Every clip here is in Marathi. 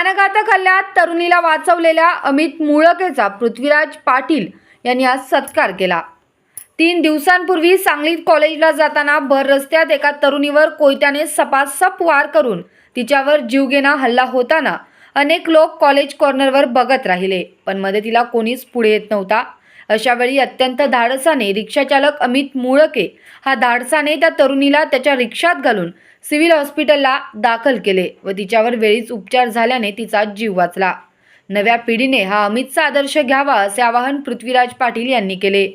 प्राणघातक हल्ल्यात तरुणीला वाचवलेल्या अमित मुळकेचा पृथ्वीराज पाटील यांनी आज सत्कार केला. तीन दिवसांपूर्वी सांगलीत कॉलेजला जाताना भर रस्त्यात एका तरुणीवर कोयत्याने सपासप वार करून तिच्यावर जीवघेणा हल्ला होताना अनेक लोक कॉलेज कॉर्नरवर बघत राहिले पण मदतीला कोणीच पुढे येत नव्हता. अशावेळी अत्यंत धाडसाने रिक्षाचालक अमित मुळके हा धाडसाने त्या तरुणीला त्याच्या रिक्षात घालून सिव्हिल हॉस्पिटलला दाखल केले व तिच्यावर वेळीच उपचार झाल्याने तिचा जीव वाचला. नव्या पिढीने हा अमितचा आदर्श घ्यावा असे आवाहन पृथ्वीराज पाटील यांनी केले.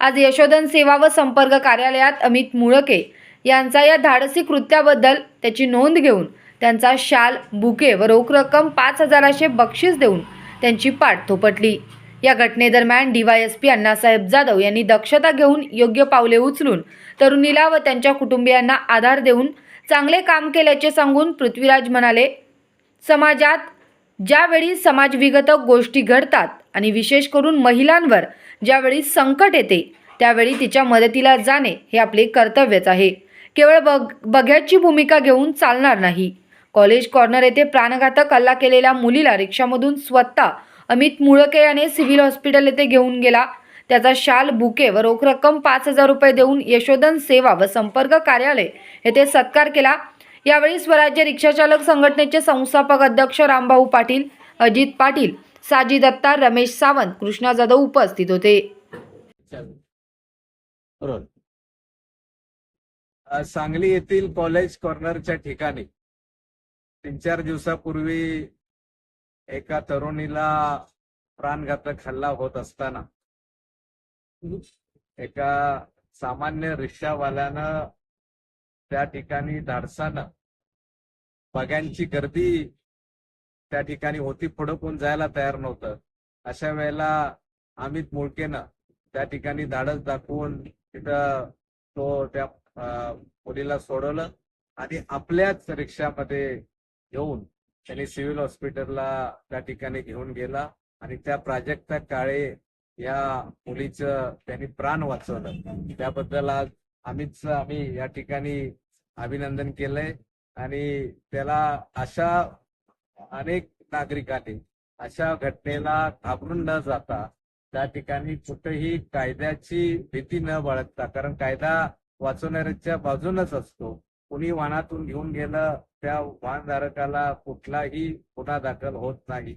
आज यशोधन सेवा व संपर्क कार्यालयात अमित मुळके यांचा या धाडसी कृत्याबद्दल त्याची नोंद घेऊन त्यांचा शाल बुके व रोख रक्कम पाच हजाराचे बक्षीस देऊन त्यांची पाठ थोपटली. या घटनेदरम्यान डीवायएसपी अण्णासाहेब जाधव यांनी दक्षता घेऊन योग्य पावले उचलून तरुणीला व त्यांच्या कुटुंबियांना आधार देऊन चांगले काम केल्याचे सांगून पृथ्वीराज म्हणाले समाजात ज्यावेळी समाजविघतक गोष्टी घडतात आणि विशेष करून महिलांवर ज्यावेळी संकट येते त्यावेळी तिच्या मदतीला जाणे हे आपले कर्तव्यच आहे. केवळ बघ बघ्याची भूमिका घेऊन चालणार नाही. कॉलेज कॉर्नर येथे प्राणघातक हल्ला केलेल्या मुलीला रिक्षामधून स्वतः अमित मुळके याने सिव्हिल हॉस्पिटल येथे घेऊन गेला. त्याचा शाल बुके व रोख रक्कम पाच हजार रुपये देऊन यशोधन सेवा व संपर्क कार्यालय येथे सत्कार केला. यावेळी स्वराज्य रिक्षाचालक संघटनेचे संस्थापक अध्यक्ष रामभाऊ पाटील अजित पाटील साजी दत्ता रमेश सावंत कृष्णा जाधव उपस्थित होते. सांगली येथील कॉलेज कॉर्नरच्या ठिकाणी तीन चार दिवसापूर्वी एका तरुणीला प्राणघातक हल्ला होत असताना एका सामान्य रिक्षावाल्यानं त्या ठिकाणी धाडसानं बघ्यांची गर्दी त्या ठिकाणी होती पुढं कोण जायला तयार नव्हतं. अशा वेळेला अमित मुळकेनं त्या ठिकाणी धाडस दाखवून तिथं तो त्या अं, मुलीला सोडवलं आणि आपल्याच रिक्षामध्ये घेऊन त्यांनी सिव्हिल हॉस्पिटलला त्या ठिकाणी घेऊन गेला आणि त्या प्राजक्ता काळे या मुलीचं त्यांनी प्राण वाचवलं. त्याबद्दल आज आम्हीच आम्ही या ठिकाणी अभिनंदन केलंय आणि त्याला अशा अनेक नागरिकांनी अशा घटनेला घाबरून न जाता त्या ठिकाणी कुठेही कायद्याची भीती न बाळगता कारण कायदा वाचवणाऱ्याच्या बाजूनच असतो. कुणी वाहनातून घेऊन गेलं त्या वाहनधारकाला कुठलाही गुन्हा दाखल होत नाही.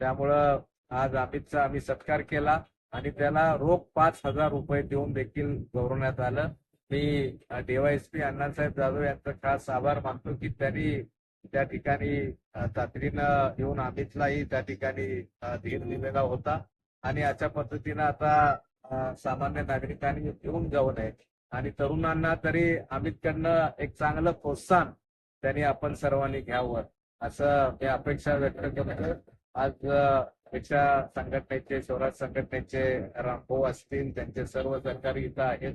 त्यामुळं आज अमितचा आम्ही सत्कार केला आणि त्याला रोख पाच हजार रुपये देऊन देखील गौरवण्यात आलं. मी डीवायएसपी अण्णासाहेब जाधव यांचा खास आभार मानतो की त्यांनी त्या ठिकाणी तातडीनं येऊन अमितलाही त्या ठिकाणी धीर दिलेला होता. आणि अशा पद्धतीनं आता सामान्य नागरिकांनी येऊन जाऊ नये. आणि तरुणांना तरी अमितकडनं एक चांगलं प्रोत्साहन त्यांनी आपण सर्वांनी घ्यावं असं मी अपेक्षा व्यक्त करतो. आज रिक्षा संघटनेचे स्वराज संघटनेचे रामभाऊ असतील त्यांचे सर्व सरकारी इथं आहेत.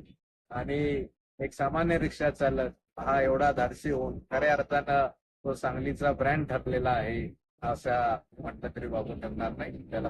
आणि एक सामान्य रिक्षा चालक हा एवढा धाडसी होऊन खऱ्या अर्थानं तो सांगलीचा ब्रँड ठरलेला आहे असं म्हटलं तरी बाबू ठरणार नाही. त्याला